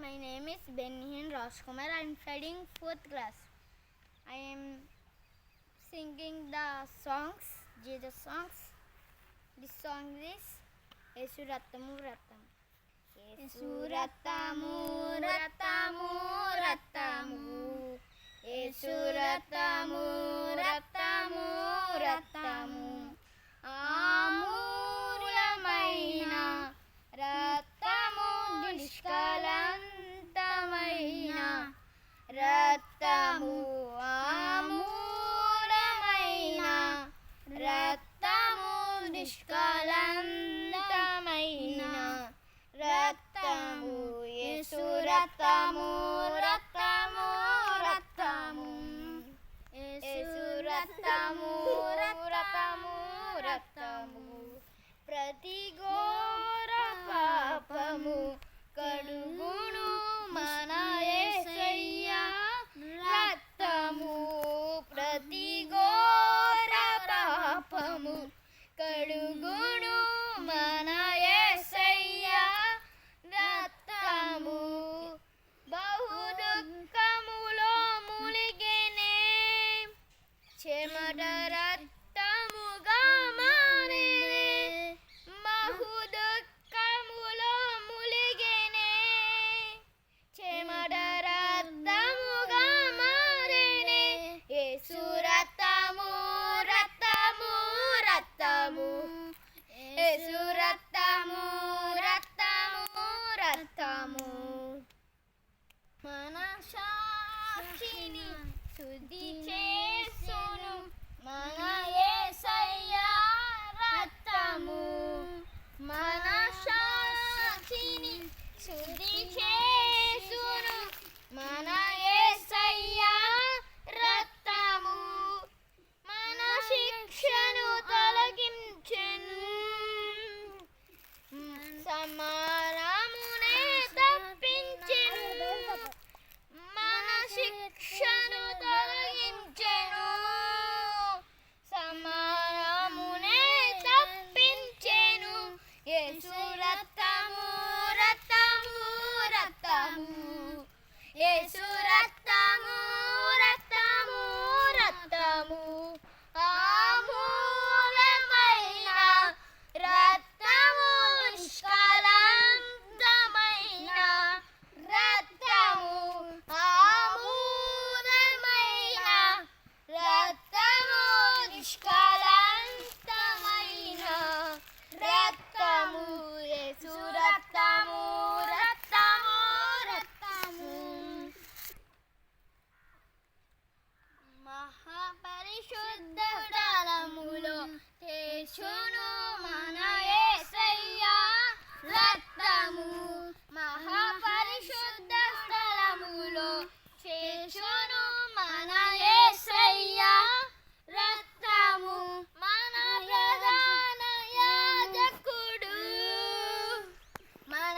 My name is Benhin Rajkumar. I am studying fourth class. I am singing the songs, Jesus songs. This song is Esuratamu Ratamu. Esuratamu Ratamu Ratamu. రక్తము రక్తము రక్తము. యేసు రక్తము రక్తము రక్తము. ప్రతి ఘోర పాపము కడుగును మన యేసయ్య రక్తము ప్రతి ఘోర పాపము కడుగును వ్రతము మన సాక్షిని శుద్ధి చేసును. మన ఏసయ్య రతము మన సాక్షిని శుద్ధి చేసును. మన ఏసయ్య రతము మన శిక్షను తొలగించెను. సమా es చూను మన ఏసయ్య రక్తము మహాపరిశుద్ధ స్థలములో చేర్చును మన ఏసయ్య రక్తము మన ప్రధాన యాజకుడు మన